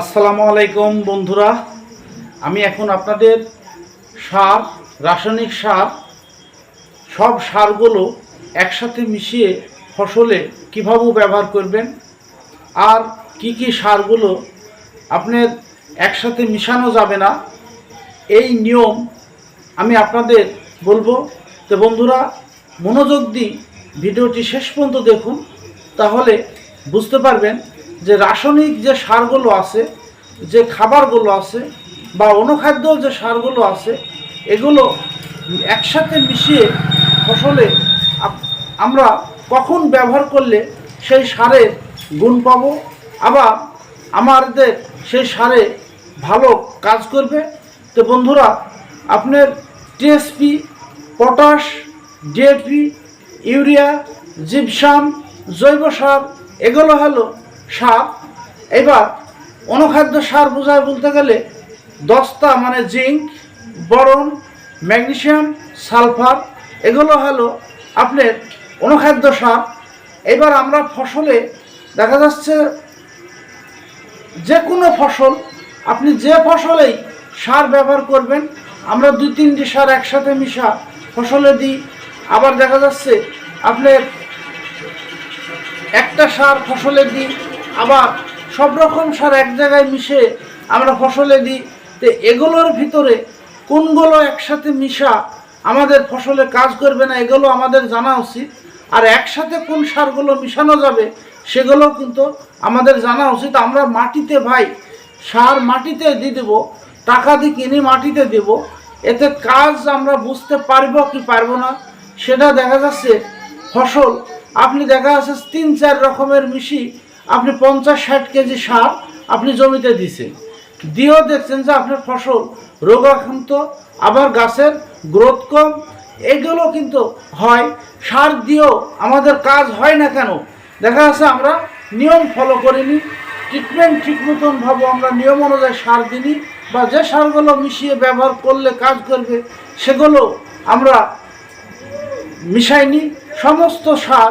আসসালামু আলাইকুম বন্ধুরা। আমি এখন আপনাদের সার, রাসায়নিক সার, সব সারগুলো একসাথে মিশিয়ে ফসলে কীভাবে ব্যবহার করবেন আর কি কি সারগুলো আপনার একসাথে মিশানো যাবে না, এই নিয়ম আমি আপনাদের বলব। তো বন্ধুরা, মনোযোগ দিই ভিডিওটি শেষ পর্যন্ত দেখুন, তাহলে বুঝতে পারবেন যে রাসায়নিক যে সারগুলো আছে, যে খাবারগুলো আছে বা অনুখাদ্য যে সারগুলো আছে, এগুলো একসাথে মিশিয়ে ফসলে আমরা কখন ব্যবহার করলে সেই সারের গুণ পাবো? আবার আমাদের সেই সারে ভালো কাজ করবে? তো বন্ধুরা, আপনার TSP potash DAP urea, gypsum, জৈব সার, এগুলো হলো সার এবার অনুখাদ্য সার বোঝায় বলতে গেলে দস্তা মানে জিঙ্ক বরন ম্যাগনেশিয়াম সালফার, এগুলো হলো আপনার অনুখাদ্য সার। এবার আমরা ফসলে দেখা যাচ্ছে যে কোনো ফসল, আপনি যে ফসলেই সার ব্যবহার করবেন, আমরা দুই তিনটি সার একসাথে মিশা ফসলে দিই। আবার দেখা যাচ্ছে আপনার একটা সার ফসলে দিই আবার সব রকম সার এক জায়গায় মিশে আমরা ফসলে দিই। তো এগুলোর ভিতরে কোনগুলো একসাথে মিশা আমাদের ফসলে কাজ করবে না, এগুলো আমাদের জানা উচিত। আর একসাথে কোন সারগুলো মিশানো যাবে, সেগুলো কিন্তু আমাদের জানা উচিত। আমরা মাটিতে ভাই সার মাটিতে দিয়ে দেবো, টাকা দিয়ে কিনে মাটিতে দেব। এতে কাজ আমরা বুঝতে পারব কি পারব না, সেটা দেখা যাচ্ছে ফসল। আপনি দেখা যাচ্ছে তিন চার রকমের মিশি আপনি পঞ্চাশ ষাট কেজি সার আপনি জমিতে দিছেন দিয়েও দেখছেন যে আপনার ফসল রোগাক্রান্ত, আবার গাছের গ্রোথ কম। এগুলো কিন্তু হয়। সার দিয়েও আমাদের কাজ হয় না কেন? দেখা যাচ্ছে আমরা নিয়ম ফলো করিনি। ট্রিটমেন্ট ঠিক মতন ভাবো আমরা, নিয়ম অনুযায়ী সার দিনি বা যে সারগুলো মিশিয়ে ব্যবহার করলে কাজ করবে, সেগুলো আমরা মিশাইনি। সমস্ত সার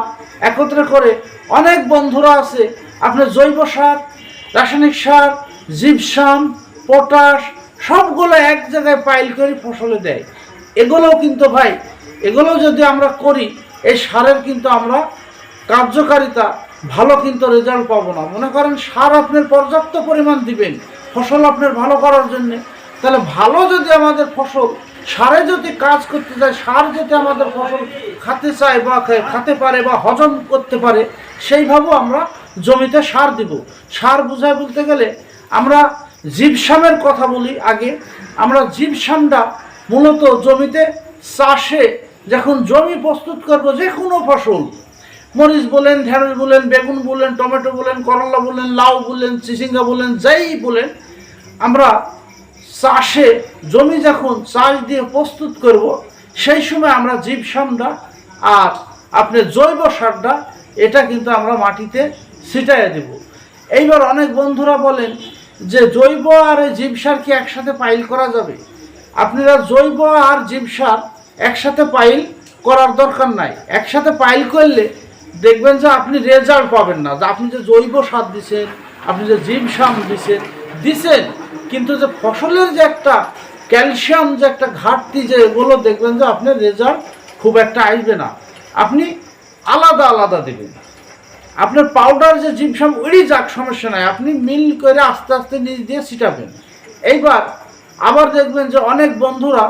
একত্রে করে অনেক বন্ধুরা আছে আপনার জৈব সার, রাসায়নিক সার জিপসাম পটাশ, সবগুলো এক জায়গায় পাইল করে ফসলে দেয়। এগুলোও কিন্তু ভাই, এগুলো যদি আমরা করি, এই সারের কিন্তু আমরা কার্যকারিতা, ভালো কিন্তু রেজাল্ট পাবো না। মনে করেন সার আপনার পর্যাপ্ত পরিমাণ দিবেন, ফসল আপনার ভালো করার জন্য। তাহলে ভালো যদি আমাদের ফসল, সারে যদি কাজ করতে চায়, সার যদি আমাদের ফসল খাতে চায় বা খাতে পারে বা হজম করতে পারে, সেইভাবেও আমরা জমিতে সার দিব। সার বোঝায় বলতে গেলে আমরা জীবসামের কথা বলি আগে। আমরা জীবসামটা মূলত জমিতে চাষে যখন জমি প্রস্তুত করব যে কোনো ফসল, মরিচ বলেন, ঢেঁড়স বলেন, বেগুন বলেন, টমেটো বলেন, করলা বলেন, লাউ বলেন, চিচিঙ্গা বলেন, যাই বলেন, আমরা চাষে জমি যখন চাষ দিয়ে প্রস্তুত করব, সেই সময় আমরা জীবসামটা আর আপনার জৈব সারটা, এটা কিন্তু আমরা মাটিতে ছিটাইয়ে দেব। এইবার অনেক বন্ধুরা বলেন যে জৈব আর এই জীব সার কি একসাথে পাইল করা যাবে? আপনারা জৈব আর জীব সার একসাথে পাইল করার দরকার নাই। একসাথে পাইল করলে দেখবেন যে আপনি রেজাল্ট পাবেন না। আপনি যে জৈব সার দিছেন, আপনি যে জিম সার দিছেন দিছেন, কিন্তু যে ফসলের যে একটা ক্যালসিয়াম যে একটা ঘাটতি যে এগুলো দেখবেন যে আপনার রেজাল্ট খুব একটা আসবে না। আপনি আলাদা আলাদা দেবেন। আপনার পাউডার যে জিপসাম ওই যাক, সমস্যা নাই। আপনি মিল করে আস্তে আস্তে নিজ দিয়ে ছিটাবেন। এইবার আবার দেখবেন যে অনেক বন্ধুরা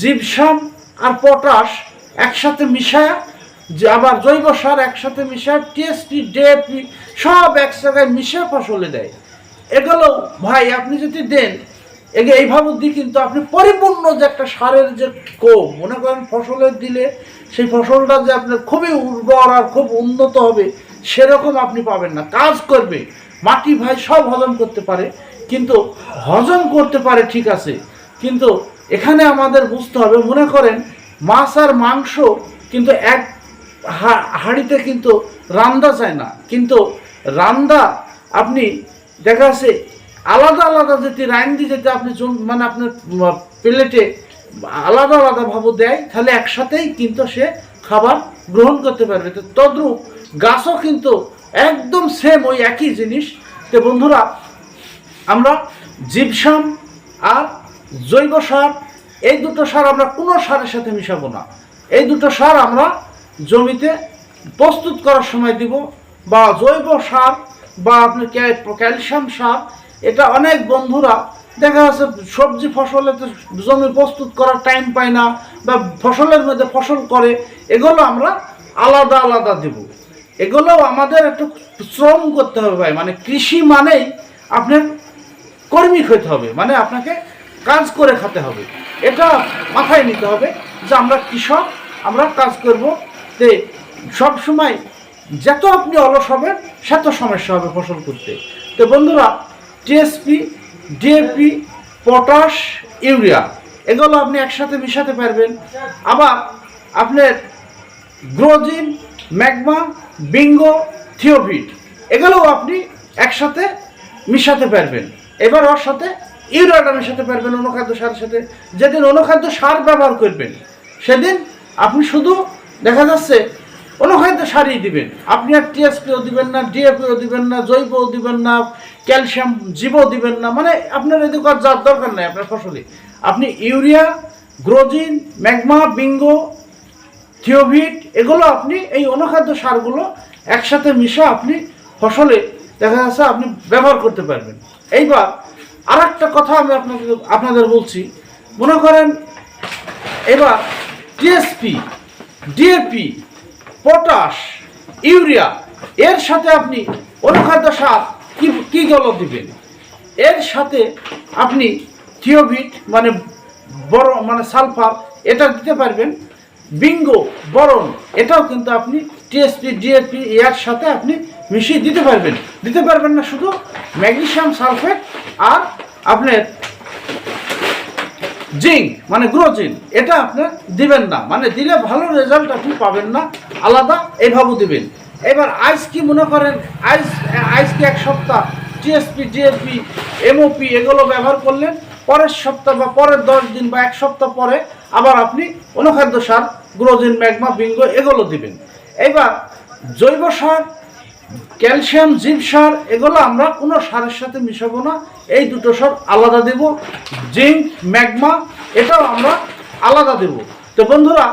জিপসাম আর পটাশ একসাথে মিশায়, যে আবার জৈব সার একসাথে মিশায় টিএসপি ডিএপি সব এক জায়গায় মিশে ফসলে দেয়। এগুলো, ভাই, আপনি যদি দেন, এগে, এইভাবে দিই কিন্তু আপনি পরিপূর্ণ যে একটা সারের যে কোপ মনে করেন ফসলের দিলে সেই ফসলটা যে আপনার খুবই উর্বর আর খুব উন্নত হবে সেরকম আপনি পাবেন না। কাজ করবে। মাটি ভাই সব হজম করতে পারে, কিন্তু হজম করতে পারে ঠিক আছে। কিন্তু এখানে আমাদের বুঝতে হবে, মনে করেন মাছ আর মাংস কিন্তু এক হাঁড়িতে কিন্তু রান্দা যায় না। কিন্তু রান্দা আপনি দেখা যাচ্ছে আলাদা আলাদা যদি রাইন্দি যদি আপনি মানে আপনার প্লেটে আলাদা আলাদাভাবে দেয়, তাহলে একসাথেই কিন্তু সে খাবার গ্রহণ করতে পারবে। তো তদ্রূপ গাছও কিন্তু একদম সেম ওই একই জিনিস। তো বন্ধুরা, আমরা জীবসাম আর জৈব সার, এই দুটো সার আমরা কোনো সারের সাথে মিশাবো না। এই দুটো সার আমরা জমিতে প্রস্তুত করার সময় দিব বা জৈব সার বা আপনি ক্যালসিয়াম সার, এটা অনেক বন্ধুরা দেখা যাচ্ছে সবজি ফসলে তো জমি প্রস্তুত করার টাইম পায় না বা ফসলের মধ্যে ফসল করে, এগুলো আমরা আলাদা আলাদা দেব। এগুলো আমাদের একটু শ্রম করতে হবে ভাই। মানে কৃষি মানেই আপনার কর্মিক হতে হবে মানে আপনাকে কাজ করে খেতে হবে। এটা মাথায় নিতে হবে যে আমরা কৃষক, আমরা কাজ করব। যে সব সময় যত আপনি অলস হবেন, সেত সমস্যা হবে ফসল করতে। তো বন্ধুরা টিএসপি ডিএপি পটাশ ইউরিয়া এগুলো আপনি একসাথে মিশাতে পারবেন। আবার আপনার গ্রোজিন, ম্যাগমা, বিঙ্গো থিওভিট এগুলোও আপনি একসাথে মিশাতে পারবেন। এবার ওর সাথে ইউরিয়াটা মেশাতে পারবেন, অনুখাদ্য সারের সাথে। যেদিন অনুখাদ্য সার ব্যবহার করবেন, সেদিন আপনি শুধু দেখা যাচ্ছে অনুখাদ্য সারই দিবেন। আপনি আর টিএসপিও দিবেন না ডিএপিও দিবেন না, জৈবও দিবেন না, ক্যালসিয়াম জীবও দিবেন না। মানে আপনার এদিকে আর যার দরকার নাই আপনার ফসলে। আপনি ইউরিয়া, গ্রোজিন, ম্যাগমা, বিঙ্গো, থিওভিট, এগুলো আপনি এই অনুখাদ্য সারগুলো একসাথে মিশা আপনি ফসলে দেখা যাচ্ছে আপনি ব্যবহার করতে পারবেন। এইবার আর একটা কথা আমি আপনাদের আপনাদের বলছি। মনে করেন, এবার টিএসপি ডিএপি পটাশ, ইউরিয়া, এর সাথে আপনি অনুখাদ্য সার কি কীগুলো দিবেন? এর সাথে আপনি থিওভিট মানে বড় মানে সালফার, এটা দিতে পারবেন। বিঙ্গো, বরণ, এটাও কিন্তু আপনি টিএসপি, ডিএপি, এর সাথে আপনি মিশিয়ে দিতে পারবেন। দিতে পারবেন না শুধু ম্যাগনেসিয়াম সালফেট আর আপনার জিঙ্ক মানে গ্রোজিন, এটা আপনি দিবেন না। মানে দিলে ভালো রেজাল্ট আপনি পাবেন না। আলাদা এইভাবে দেবেন। এবার আইস কি মনে করেন, আইস আইস কি এক সপ্তাহ টিএসপি জিএসপি এমওপি এগুলো ব্যবহার করলেন, পরের সপ্তাহ বা পরের দশ দিন বা এক সপ্তাহ পরে আবার আপনি অনুখাদ্য সার, গ্রোজিন, ম্যাগমা, বিঙ্গো এগুলো দিবেন। এবার জৈব সার, ক্যালসিয়াম জিপ সার, এগুলো আমরা কোনো সারের সাথে মিশাবো না। এই দুটো সার আলাদা দেব, জিঙ্ক, ম্যাগমা, এটাও আমরা আলাদা দেব। তো বন্ধুরা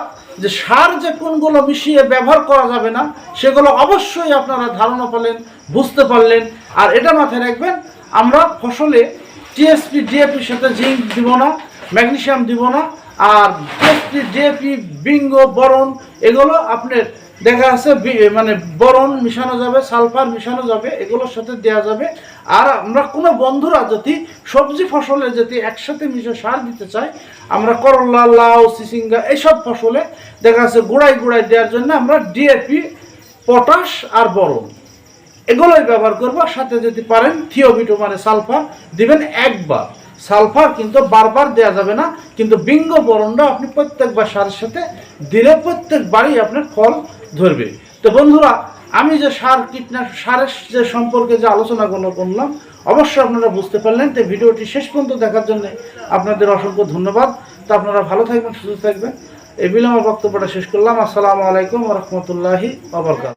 যে সার যে কোনগুলো মিশিয়ে ব্যবহার করা যাবে না, সেগুলো অবশ্যই আপনারা ধারণা পেলেন, বুঝতে পারলেন। আর এটা মাথায় রাখবেন, আমরা ফসলে টিএসপি ডিএপির সাথে জিঙ্ক দিব না, ম্যাগনেশিয়াম দিব না, আর টিএসপি, ডিএপি, বিঙ্গ, বরণ, এগুলো আপনার দেখা আছে মানে বরণ মিশানো যাবে, সালফার মিশানো যাবে, এগুলোর সাথে দেওয়া যাবে। আর আমরা কোনো বন্ধুরা যদি সবজি ফসলে যদি একসাথে মিশে সার দিতে চাই, আমরা করলা, লাউ, সিসিঙ্গা, এইসব ফসলে দেখা যাচ্ছে গুঁড়াই গুঁড়াই দেওয়ার জন্য আমরা ডিএপি পটাশ আর বরন এগুলোই ব্যবহার করব। সাথে যদি পারেন থিওবিটো মানে সালফার, দিবেন একবার। সালফার কিন্তু বারবার দেওয়া যাবে না, কিন্তু বিঙ্গ বরণটা আপনি প্রত্যেকবার সারের সাথে দিলে প্রত্যেকবারই আপনার ফল ধরবে। তো বন্ধুরা, আমি যে সার কীটনাশক সারের যে সম্পর্কে যে আলোচনাগুলো করলাম, অবশ্যই আপনারা বুঝতে পারলেন। তো ভিডিওটি শেষ পর্যন্ত দেখার জন্য আপনাদের অসংখ্য ধন্যবাদ। তো আপনারা ভালো থাকবেন, সুস্থ থাকবেন। এই বিলম্ব বক্তব্যটা শেষ করলাম। আসসালামু আলাইকুম রহমতুল্লাহি আবরকাত